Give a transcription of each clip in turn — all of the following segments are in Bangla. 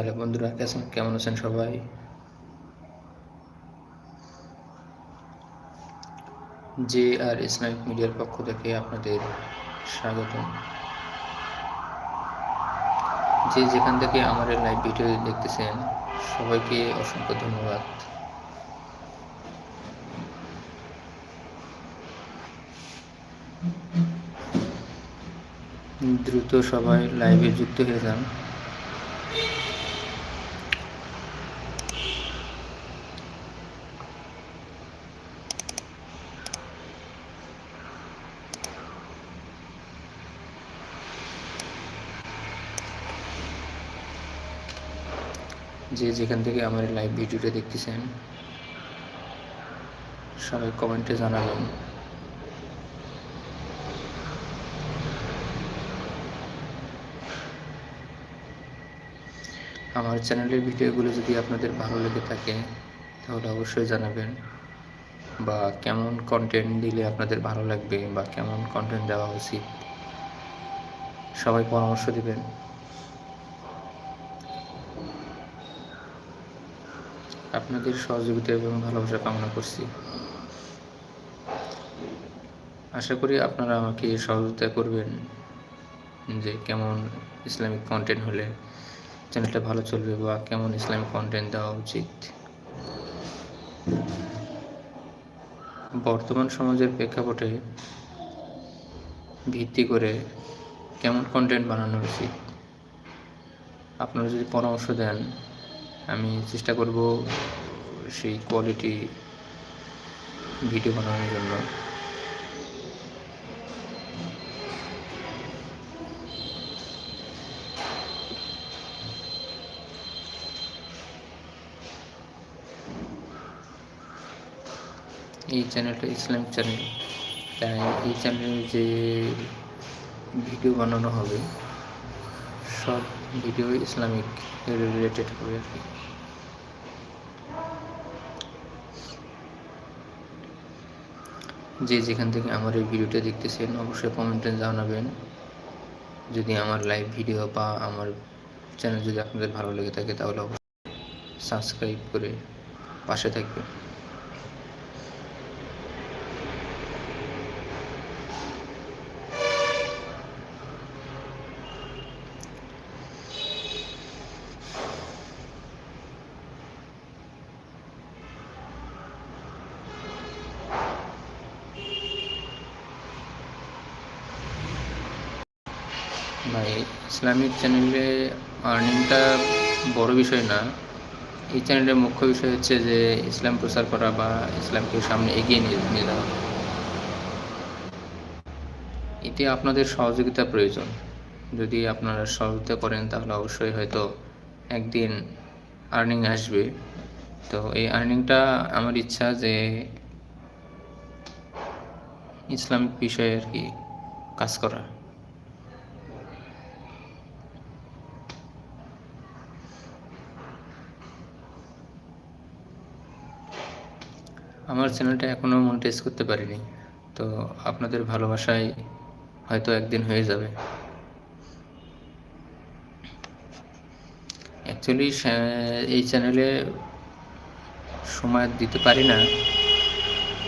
হ্যালো বন্ধুরা কেমন কেমন আছেন সবাই? জে আর ইসলামিক মিডিয়ার পক্ষ থেকে আপনাদের স্বাগতম। যে যেখান থেকে আমার এই লাইভ ভিডিও দেখতেছেন, সবাইকে অসংখ্য ধন্যবাদ। দ্রুত সবাই লাইভে যুক্ত হয়ে যান। যে যেখান থেকে আমার লাইভ ভিডিওটা দেখতেছেন, সবাই কমেন্টে জানাবেন। আমার চ্যানেলের ভিডিওগুলো যদি আপনাদের ভালো লেগে থাকে, তাহলে অবশ্যই জানাবেন। বা কেমন কন্টেন্ট দিলে আপনাদের ভালো লাগবে, বা কেমন কন্টেন্ট দেওয়া উচিত, সবাই পরামর্শ দিবেন। আপনাদের সহযোগিতা এবং ভালোবাসা কামনা করছি। আশা করি আপনারা আমাকে সহযোগিতা করবেন যে কেমন ইসলামিক কন্টেন্ট হলে চ্যানেলটা ভালো চলবে বা কেমন ইসলামিক কন্টেন্ট দেওয়া উচিত। বর্তমান সমাজের প্রেক্ষাপটে ভিত্তি করে কেমন কন্টেন্ট বানানো উচিত। আপনারা যদি পরামর্শ দেন আমি চেষ্টা করব সেই কোয়ালিটি ভিডিও বানানোর জন্য। এই চ্যানেলটা ইসলামিক চ্যানেল তাই এই চ্যানেলে যে ভিডিও বানানো হবে, সব ভিডিও ইসলামিক রিলেটেড হবে আর কি। যে যেখান থেকে আমার এই ভিডিওটা দেখতেছেন, অবশ্যই কমেন্টে জানাবেন। যদি আমার লাইভ ভিডিও বা আমার চ্যানেল যদি আপনাদের ভালো লেগে থাকে, তাহলে অবশ্যই সাবস্ক্রাইব করে পাশে থাকবেন। ভাই, ইসলামিক চ্যানেলে আর্নিংটা বড় বিষয় না। এই চ্যানেলের মুখ্য বিষয় হচ্ছে যে, ইসলাম প্রচার করা বা ইসলামকে সামনে এগিয়ে নিয়ে যাওয়া এতে আপনাদের সহযোগিতা প্রয়োজন। যদি আপনারা সহযোগিতা করেন, তাহলে অবশ্যই হয়তো একদিন আর্নিং আসবে। তো এই আর্নিংটা আমার ইচ্ছা যে, ইসলামিক বিষয়ে আর কি কাজ করা। আমার চ্যানেলটা এখনও মনিটাইজ করতে পারিনি। তো আপনাদের ভালোবাসায় হয়তো একদিন হয়ে যাবে। অ্যাকচুয়ালি এই চ্যানেলে সময় দিতে পারি না।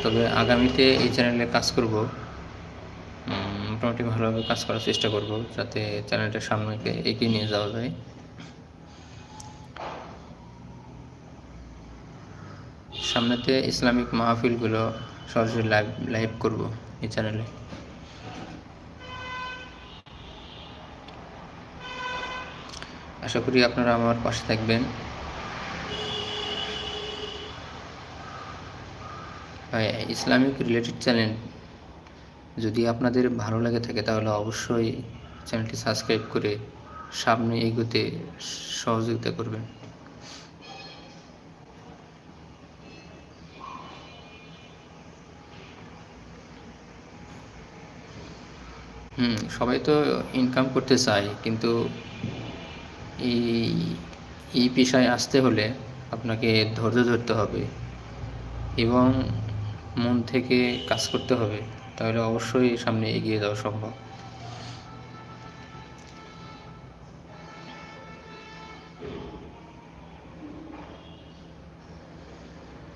তবে আগামীতে এই চ্যানেলে কাজ করব। মোটামুটি ভালোভাবে কাজ করার চেষ্টা করব, যাতে চ্যানেলটা সামনেকে এগিয়ে নিয়ে যাওয়া যায়। সামনেতে ইসলামিক মাহফিলগুলো সরাসরি লাইভ লাইভ করব এই চ্যানেলে আশা করি আপনারা আমার পাশে থাকবেন। ইসলামিক রিলেটেড চ্যানেল যদি আপনাদের ভালো লাগে থাকে, তাহলে অবশ্যই চ্যানেলটি সাবস্ক্রাইব করে সামনে এগোতে সহযোগিতা করবেন। হুম, সবাই তো ইনকাম করতে চায়, কিন্তু এই এই পেশায় আসতে হলে আপনাকে ধৈর্য ধরতে হবে এবং মন থেকে কাজ করতে হবে, তাহলে অবশ্যই সামনে এগিয়ে যাওয়া সম্ভব।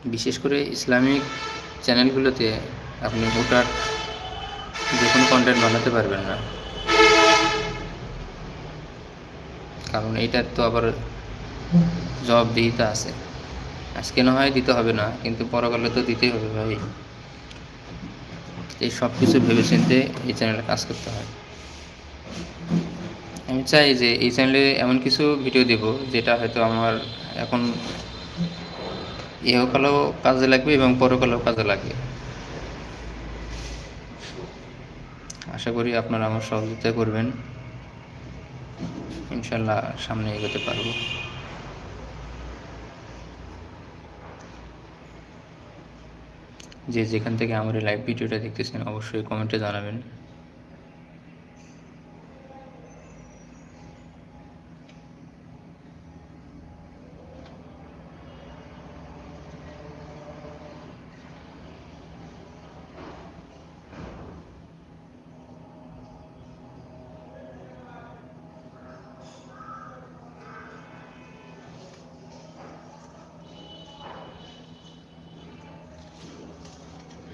বিশেষ করে ইসলামিক চ্যানেলগুলোতে আপনি হুটার যে কোনো কন্টেন্ট বানাতে পারবেন না। কারণ এইটার তো আবার জবাবদিহিতা আছে। আজকে না হয় দিতে হবে না, কিন্তু পরকালে তো দিতেই হবে ভাই। এই সব কিছু ভেবে চিনতে এই চ্যানেলে কাজ করতে হয়। আমি চাই যে এই চ্যানেলে এমন কিছু ভিডিও দেব, যেটা হয়তো আমার এখন ইহকালেও কাজে লাগবে এবং পরকালেও কাজে লাগবে। আশা করি আপনারা আমার সহযোগিতা করবেন। ইনশাল্লাহ সামনে এগোতে পারব। যে যেখান থেকে আমার এই লাইভ ভিডিওটা দেখতেছেন, অবশ্যই কমেন্টে জানাবেন।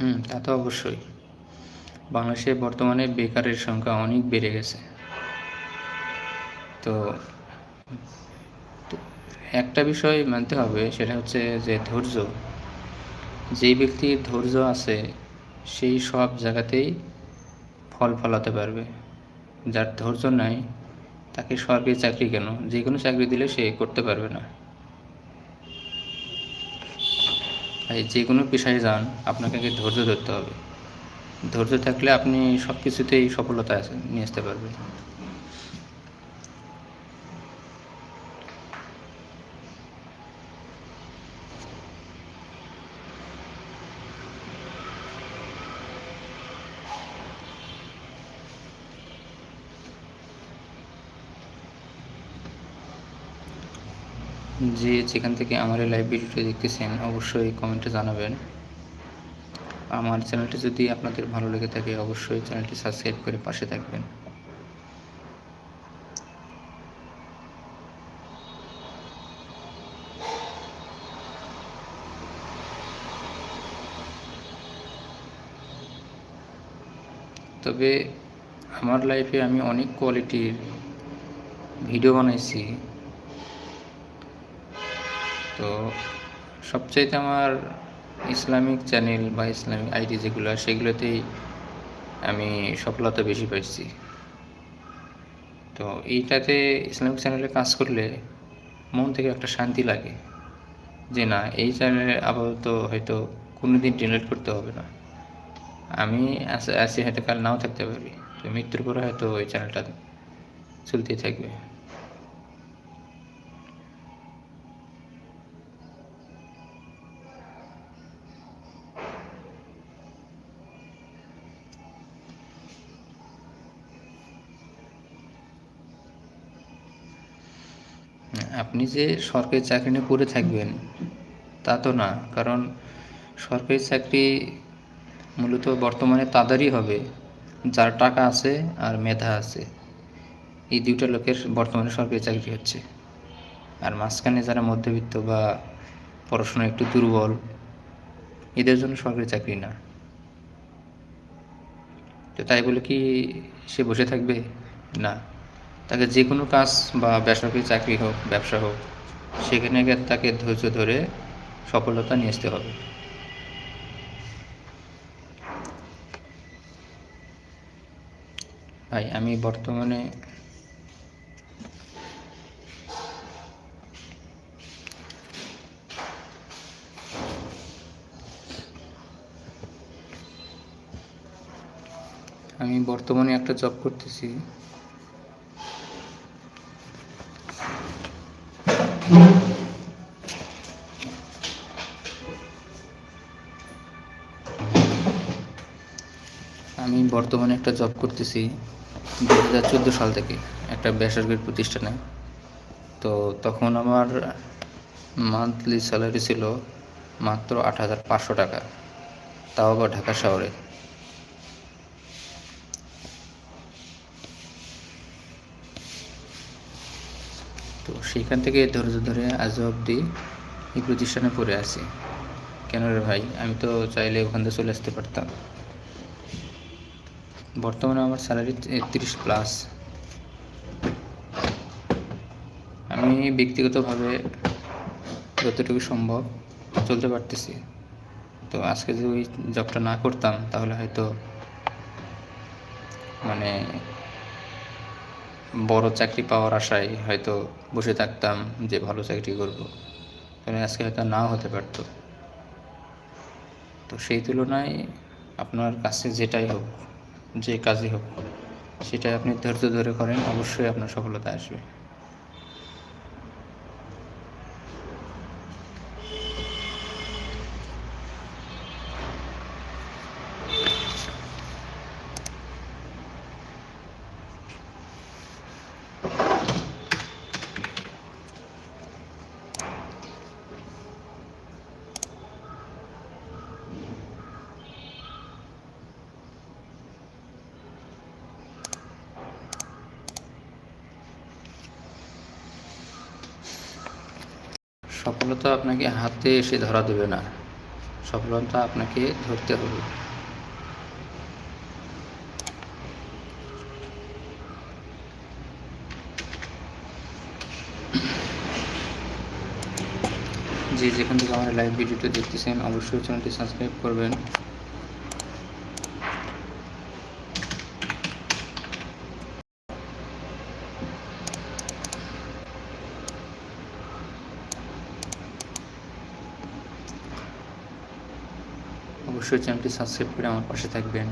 হুম, তা তো অবশ্যই। বাংলাদেশে বর্তমানে বেকারের সংখ্যা অনেক বেড়ে গেছে। তো একটা বিষয় মানতে হবে, সেটা হচ্ছে যে ধৈর্য। যেই ব্যক্তির ধৈর্য আছে, সেই সব জায়গাতেই ফল ফলাতে পারবে। যার ধৈর্য নাই, তাকে সরকারি চাকরি কেন? যে কোনো চাকরি দিলে সে করতে পারবে না। তাই যে কোনো পেশায় যান, আপনাকে আগে ধৈর্য ধরতে হবে। ধৈর্য থাকলে আপনি সব কিছুতেই সফলতা নিয়ে আসতে পারবেন। যে যেখান থেকে আমার এই লাইভ ভিডিওটি দেখতেছেন, অবশ্যই কমেন্টে জানাবেন। আমার চ্যানেলটি যদি আপনাদের ভালো লেগে থাকে, অবশ্যই চ্যানেলটি সাবস্ক্রাইব করে পাশে থাকবেন। তবে আমার লাইফে আমি অনেক কোয়ালিটির ভিডিও বানাইছি। তো সবচাইতে আমার ইসলামিক চ্যানেল বা ইসলামিক আইডি যেগুলো, সেগুলোতেই আমি সফলতা বেশি পাইছি। তো এইটাতে ইসলামিক চ্যানেলে কাজ করলে মন থেকে একটা শান্তি লাগে যে না, এই চ্যানেলে আপাতত হয়তো কোনো দিন ডিলেট করতে হবে না। আমি আসি হয়তো কাল নাও থাকতে পারি, তো মৃত্যুর পরে হয়তো ওই চ্যানেলটা চলতেই থাকবে। আপনি যে সরকারি চাকরি নিয়ে পড়ে থাকবেন, তা তো না। কারণ সরকারি চাকরি মূলত বর্তমানে তাদেরই হবে, যার টাকা আছে আর মেধা আছে। এই দুইটা লোকের বর্তমানে সরকারি চাকরি হচ্ছে। আর মাঝখানে যারা মধ্যবিত্ত বা পড়াশোনা একটু দুর্বল, এদের জন্য সরকারি চাকরি না। তো তাই বলে কি সে বসে থাকবে? না। তাকে যে কোনো কাজ বা বেসরকারি চাকরি হোক, ব্যবসা হোক, সেখানে তাকে ধৈর্য ধরে সফলতা নিয়ে আসতে হবে। ভাই, আমি বর্তমানে আমি বর্তমানে একটা জব করতেছি। বর্তমানে একটা জব করতেছি দু হাজার চোদ্দ সাল থেকে, একটা বেসরকারি প্রতিষ্ঠানে। তো তখন আমার মান্থলি স্যালারি ছিল মাত্র আট হাজার পাঁচশো টাকা, তাও আবার ঢাকা শহরে। তো সেখান থেকে ধৈর্য ধরে আজ অবধি এই প্রতিষ্ঠানে পড়ে আছি। কেন রে ভাই? আমি তো চাইলে ওখান থেকে চলে আসতে পারতাম। বর্তমানে আমার স্যালারি তিরিশ প্লাস আমি ব্যক্তিগতভাবে যতটুকু সম্ভব চলতে পারতেছি। তো আজকে যদি ওই জবটা না করতাম, তাহলে হয়তো মানে বড় চাকরি পাওয়ার আশায় হয়তো বসে থাকতাম যে ভালো চাকরি করব। তাহলে আজকে হয়তো নাও হতে পারতো। তো সেই তুলনায় আপনার কাছে যেটাই হোক যে কাজই হোক সেটা আপনি ধৈর্য ধরে করেন অবশ্যই আপনার সফলতা আসবে। সফলতা আপনাকে হাতে এসে ধরা দেবে না। সফলতা আপনাকে ধরতে হবে। যে যেখান থেকে আমার লাইভ ভিডিওটা দেখতেছেন, অবশ্যই চ্যানেলটি সাবস্ক্রাইব করবেন। অবশ্যই চ্যানেলটি সাবস্ক্রাইব করে আমার পাশে থাকবেন।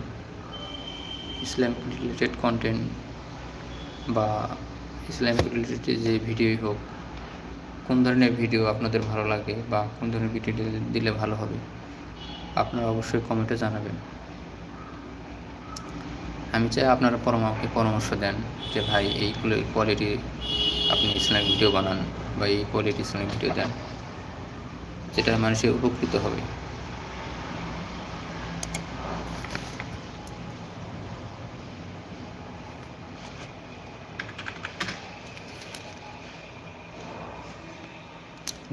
ইসলামিক রিলেটেড কন্টেন্ট বা ইসলামিক রিলেটেড যে ভিডিওই হোক, কোন ধরনের ভিডিও আপনাদের ভালো লাগে বা কোন ধরনের ভিডিও দিলে ভালো হবে, আপনারা অবশ্যই কমেন্টে জানাবেন। আমি চাই আপনারা পরমাকে পরামর্শ দেন যে ভাই এই কোয়ালিটি আপনি ইসলামিক ভিডিও বানান বা এই কোয়ালিটি ইসলামিক ভিডিও দেন, যেটা মানুষের উপকৃত হবে।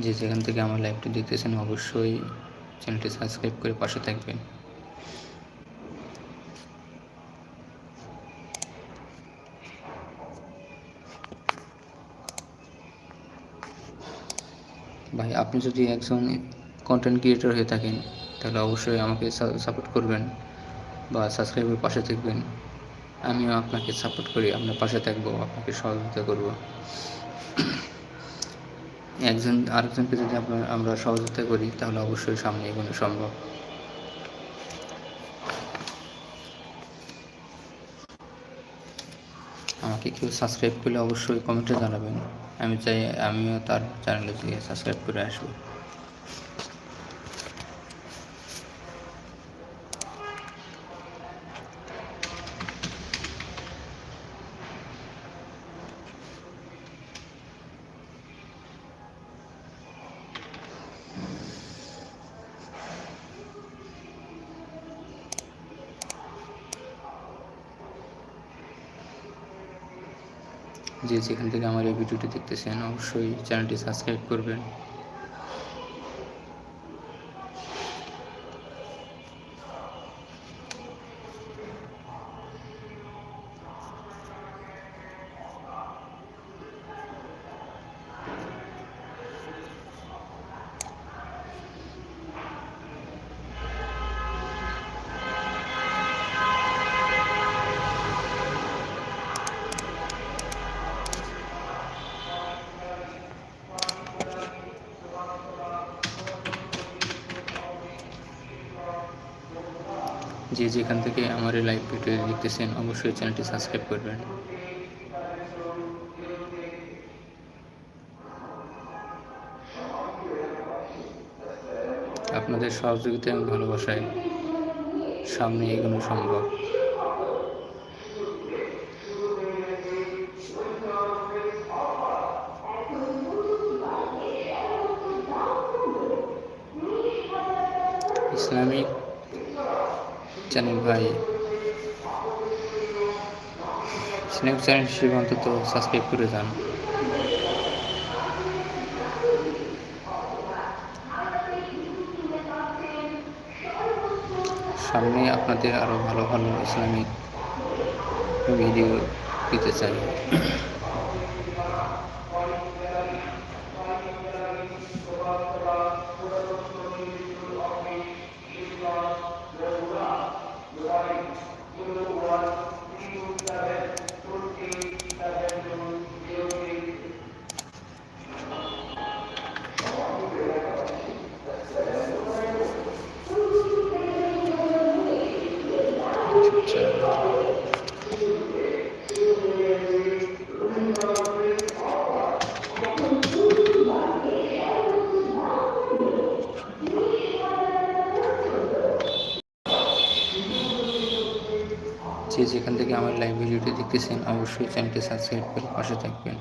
যে যেখান থেকে আমার লাইভটি দেখতেছেন, অবশ্যই চ্যানেলটি সাবস্ক্রাইব করে পাশে থাকবেন। ভাই, আপনি যদি একজন কন্টেন্ট ক্রিয়েটর হয়ে থাকেন, তাহলে অবশ্যই আমাকে সাপোর্ট করবেন বা সাবস্ক্রাইবের পাশে থাকবেন। আমিও আপনাকে সাপোর্ট করি, আপনার পাশে থাকব, আপনাকে সহযোগিতা করব। একজন, আরেকজনকে যদি আমরা আমরা সহযোগিতা করি, তাহলে অবশ্যই সামনে এগোনো সম্ভব। আমাকে কেউ সাবস্ক্রাইব করলে অবশ্যই কমেন্টে জানাবেন। আমি চাই, আমিও তার চ্যানেলে গিয়ে সাবস্ক্রাইব করে আসব। যে যেখান থেকে আমার এই ভিডিওটি দেখতেছেন অবশ্যই চ্যানেলটি সাবস্ক্রাইব করবেন। যে যেখান থেকে আমার এই লাইভ ভিডিও দেখতেছেন, অবশ্যই চ্যানেলটি সাবস্ক্রাইব করবেন। আপনাদের সহযোগিতা এবং ভালোবাসায় সামনে এগোনো সম্ভব। ভাই স্ন্যাপ চ্যানেল হিসেবে অন্তত সাবস্ক্রাইব করে যান সামনে আপনাদের আরও ভালো ভালো ইসলামিক ভিডিও দিতে চাই। যে যেখান থেকে আমার লাইভ ভিডিওটি দেখতেছেন অবশ্যই চ্যানেলটি সাবস্ক্রাইব করে পাশে থাকবেন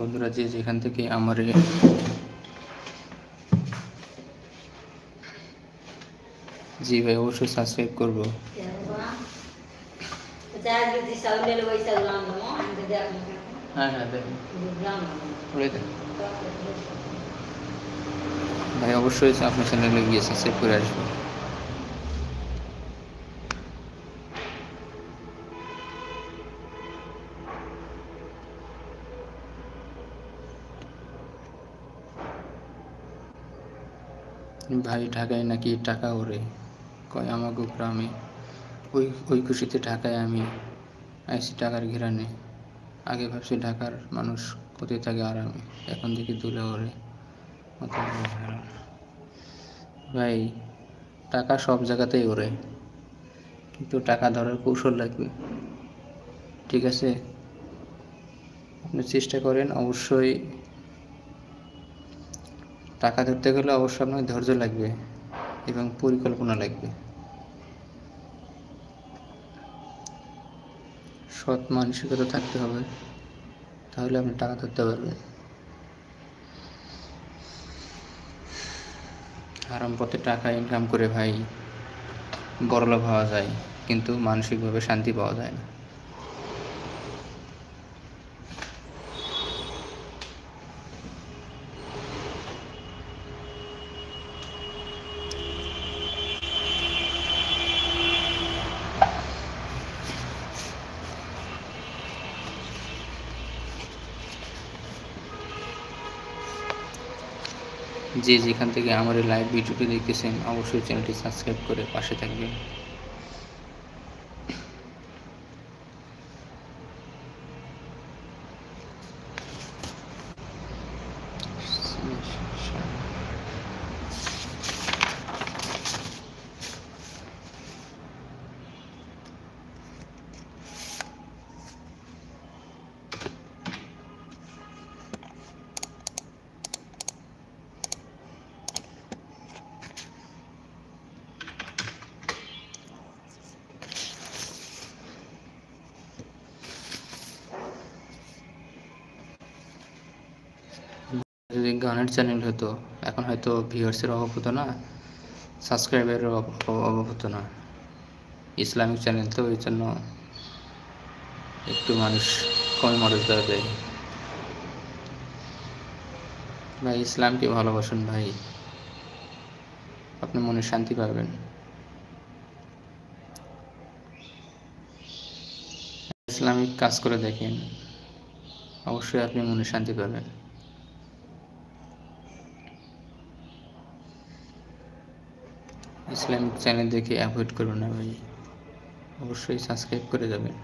বন্ধুরা যে যেখান থেকে আমার জি ভাই, অবশ্যই সাবস্ক্রাইব করব। হ্যাঁ হ্যাঁ দেখুন। ভাই, অবশ্যই আপনার চ্যানেলে গিয়ে সাবস্ক্রাইব করে আসব ভাই ঢাকায় নাকি টাকা ওরে? কয় আমাকে গ্রামে। ওই ওই খুশিতে ঢাকায় আমি আইসি টাকার ঘেরানে। আগে ভাবছি ঢাকার মানুষ কোথায় থাকে আরামে। এখন দেখি দুলে ওরে। ভাই, টাকা সব জায়গাতেই ওরে। কিন্তু টাকা ধরার কৌশল লাগবে। ঠিক আছে? আপনি চেষ্টা করেন অবশ্যই টাকা ধরতে গেলে অবশ্যই আপনার ধৈর্য লাগবে এবং পরিকল্পনা লাগবে। সৎ মানসিকতা থাকতে হবে, তাহলে আপনি টাকা ধরতে পারবেন। আরাম পথে টাকা ইনকাম করে ভাই, বড়লোক হওয়া যায়, কিন্তু মানসিকভাবে শান্তি পাওয়া যায় না। যে যেখান থেকে আমার এই লাইভ ভিডিওটি দেখতেছেন অবশ্যই চ্যানেলটি সাবস্ক্রাইব করে পাশে থাকবেন যদি গানের চ্যানেল হতো। এখন হয়তো ভিউয়ার্সের অভাব হতো না সাবস্ক্রাইবারের অভাব হতো না। ইসলামিক চ্যানেল তো ওই জন্য একটু মানুষ কম মর্যাদা দেয়। ভাই, ইসলামকে ভালোবাসুন ভাই। আপনি মনে শান্তি পাবেন। ইসলামিক কাজ করে দেখেন। অবশ্যই আপনি মনে শান্তি পাবেন। ইসলামিক চ্যানেল দেখে অ্যাভয়েড করবেন না ভাই। অবশ্যই সাবস্ক্রাইব করে যাবেন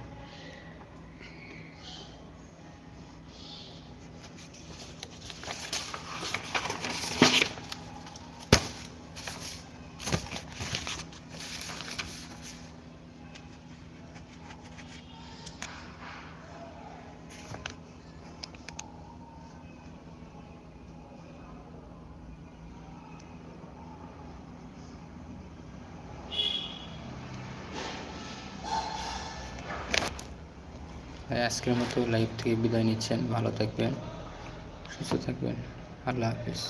ভাই আজকের মতো লাইভ থেকে বিদায় নিচ্ছেন। ভালো থাকবেন সুস্থ থাকবেন। আল্লাহ হাফিজ।